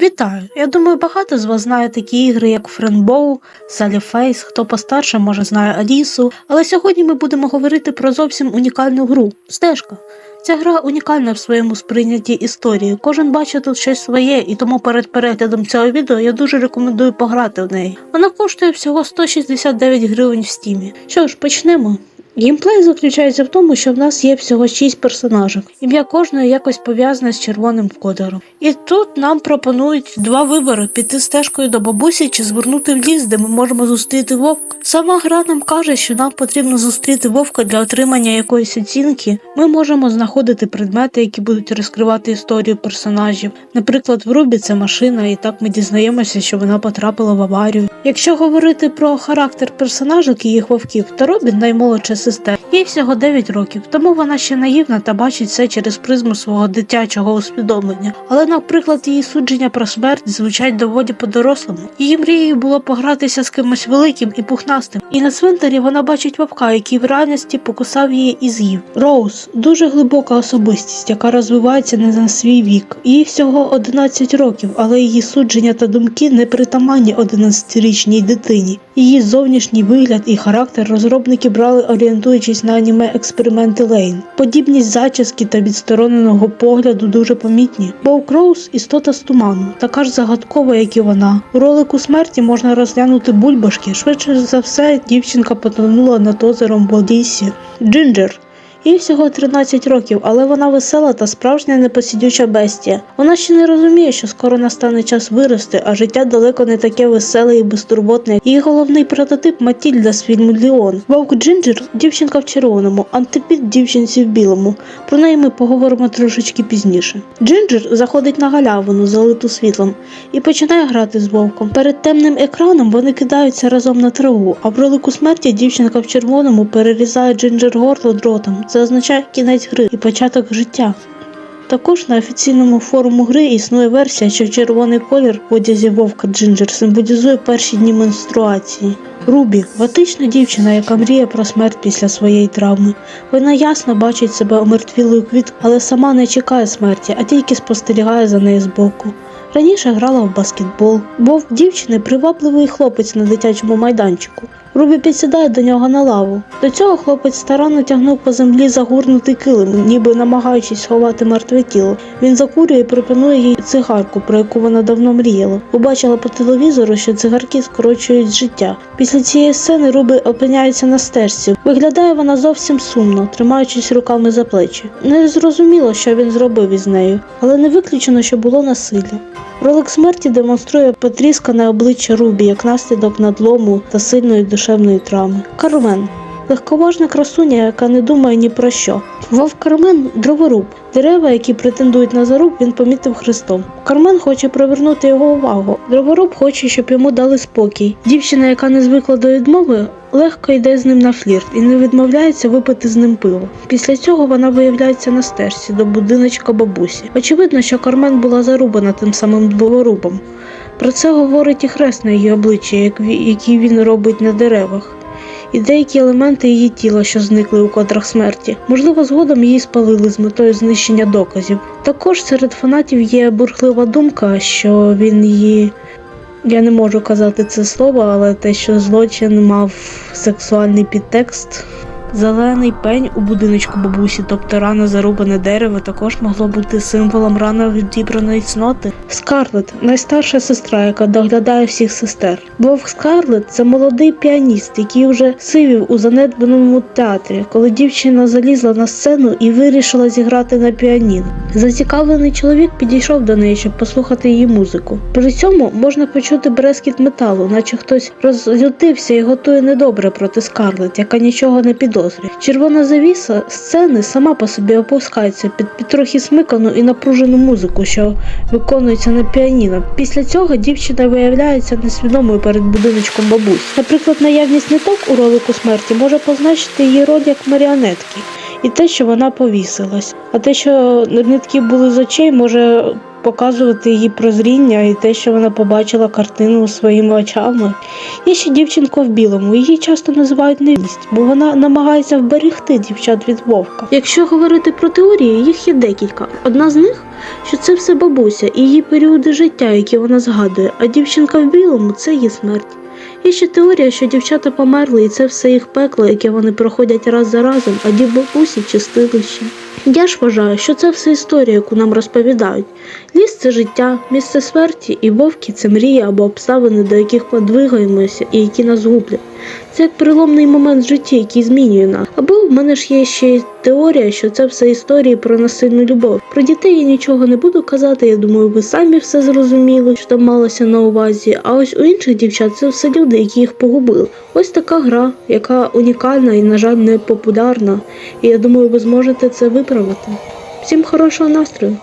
Вітаю! Я думаю, багато з вас знає такі ігри, як Френбоу, Салі Фейс, хто постарше, може знає Алісу. Але сьогодні ми будемо говорити про зовсім унікальну гру стежка. Ця гра унікальна в своєму сприйнятті історії. Кожен бачить тут щось своє, і тому перед переглядом цього відео я дуже рекомендую пограти в неї. Вона коштує всього 169 гривень в стімі. Що ж, почнемо. Геймплей заключається в тому, що в нас є всього 6 персонажів. Ім'я кожної якось пов'язане з червоним кольором. І тут нам пропонують два вибори: піти стежкою до бабусі чи звернути в ліс, де ми можемо зустріти вовка. Сама гра нам каже, що нам потрібно зустріти вовка для отримання якоїсь оцінки. Ми можемо знаходити предмети, які будуть розкривати історію персонажів. Наприклад, в Рубі це машина, і так ми дізнаємося, що вона потрапила в аварію. Якщо говорити про характер персонажок і їх вовків, то Робін наймолодша сестер. Їй всього 9 років, тому вона ще наївна та бачить все через призму свого дитячого усвідомлення. Але, наприклад, її судження про смерть звучать доволі по-дорослому. Її мрією було погратися з кимось великим і пухнастим. І на цвинтарі вона бачить вовка, який в реальності покусав її і з'їв. Роуз дуже глибока особистість, яка розвивається не на свій вік. Їй всього 11 років, але її судження та думки не притаманні 11-річній дитині. Її зовнішній вигляд і характер розробники брали орієнтуючись на аніме експерименти Лейн. Подібність зачіски та відстороненого погляду дуже помітні. Боу Кроуз істота з туману, така ж загадкова, як і вона. У ролику смерті можна розглянути бульбашки. Швидше за все, дівчинка потонула над озером в Одісі. Джинджер. Їй всього 13 років, але вона весела та справжня непосідюча бестія. Вона ще не розуміє, що скоро настане час вирости, а життя далеко не таке веселе і безтурботне. Її головний прототип Матільда з фільму Ліон. Вовк Джинджер дівчинка в червоному, антипід дівчинці в білому. Про неї ми поговоримо трошечки пізніше. Джинджер заходить на галявину, залиту світлом, і починає грати з вовком. Перед темним екраном вони кидаються разом на траву, а в ролику смерті дівчинка в червоному перерізає Джинджер горло дротом. Це означає кінець гри і початок життя. Також на офіційному форуму гри існує версія, що червоний колір в одязі вовка Джинджер символізує перші дні менструації. Рубі готична дівчина, яка мріє про смерть після своєї травми. Вона ясно бачить себе омертвілою квіткою, але сама не чекає смерті, а тільки спостерігає за нею збоку. Раніше грала в баскетбол. Вовк дівчини привабливий хлопець на дитячому майданчику. Рубі підсідає до нього на лаву. До цього хлопець старанно тягнув по землі загорнутий килим, ніби намагаючись сховати мертве тіло. Він закурює і пропонує їй цигарку, про яку вона давно мріяла. Побачила по телевізору, що цигарки скорочують життя. Після цієї сцени Рубі опиняється на стежці. Виглядає вона зовсім сумно, тримаючись руками за плечі. Не зрозуміло, що він зробив із нею, але не виключено, що було насилля. Ролик смерті демонструє потріскане обличчя Рубі як наслідок надлому та сильної душевної травми. Кармен легковажна красуня, яка не думає ні про що. Вовк Кармен дроворуб. Дерева, які претендують на заруб, він помітив хрестом. Кармен хоче привернути його увагу. Дроворуб хоче, щоб йому дали спокій. Дівчина, яка не звикла до відмови, легко йде з ним на флірт і не відмовляється випити з ним пиво. Після цього вона виявляється на стежці до будиночка бабусі. Очевидно, що Кармен була зарубана тим самим дроворубом. Про це говорить і хрест на її обличчі, як який він робить на деревах і деякі елементи її тіла, що зникли у кодрах смерті. Можливо, згодом її спалили з метою знищення доказів. Також серед фанатів є бурхлива думка, що він її. Я не можу казати це слово, але те, що злочин мав сексуальний підтекст. Зелений пень у будиночку бабусі, тобто рано зарубане дерево, також могло бути символом рано відібраної цноти. Скарлет найстарша сестра, яка доглядає всіх сестер. Вовк Скарлет це молодий піаніст, який вже сивів у занедбаному театрі, коли дівчина залізла на сцену і вирішила зіграти на піаніно. Зацікавлений чоловік підійшов до неї, щоб послухати її музику. При цьому можна почути брескіт металу, наче хтось розлютився і готує недобре проти Скарлет, яка нічого не підозрює. Червона завіса сцени сама по собі опускається під, під трохи смикану і напружену музику, що виконується на піаніно. Після цього дівчина виявляється несвідомою перед будиночком бабусь. Наприклад, наявність ниток у ролику смерті може позначити її роль як маріонетки. І те, що вона повісилась. А те, що нитки були з очей, може показувати її прозріння і те, що вона побачила картину своїми очами. Є ще дівчинка в білому. Її часто називають невість, бо вона намагається вберегти дівчат від вовка. Якщо говорити про теорії, їх є декілька. Одна з них, що це все бабуся і її періоди життя, які вона згадує, а дівчинка в білому це її смерть. Є ще теорія, що дівчата померли, і це все їх пекло, яке вони проходять раз за разом, а дів бабусі чистилище. Я ж вважаю, що це все історія, яку нам розповідають. Ліс це життя, місце смерті, і вовки це мрії або обставини, до яких подвигаємося і які нас гублять. Це як переломний момент в житті, який змінює нас. Або в мене ж є ще теорія, що це все історії про насильну любов. Про дітей я нічого не буду казати. Я думаю, ви самі все зрозуміли, що там малося на увазі. А ось у інших дівчат це все люди, які їх погубили. Ось така гра, яка унікальна і, на жаль, не популярна. І я думаю, ви зможете це виправити. Всім хорошого настрою!